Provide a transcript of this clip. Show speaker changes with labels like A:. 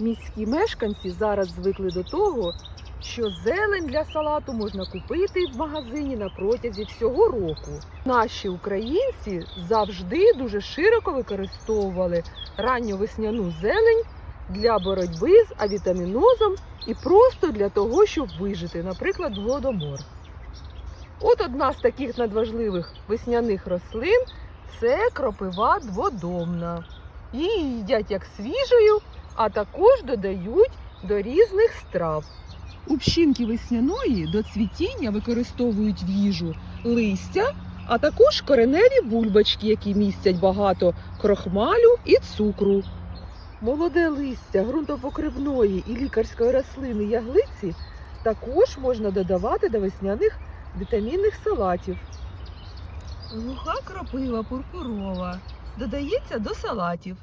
A: Міські мешканці зараз звикли до того, що зелень для салату можна купити в магазині на протязі всього року. Наші українці завжди дуже широко використовували ранньовесняну зелень для боротьби з авітамінозом і просто для того, щоб вижити, наприклад, голодомор. От одна з таких надважливих весняних рослин це кропива дводомна. Її їдять як свіжою, а також додають до різних страв. У пщинки весняної до цвітіння використовують в їжу листя, а також кореневі бульбочки, які містять багато крохмалю і цукру. Молоде листя ґрунтопокривної і лікарської рослини яглиці також можна додавати до весняних вітамінних салатів. Глуха кропива пурпурова додається до салатів.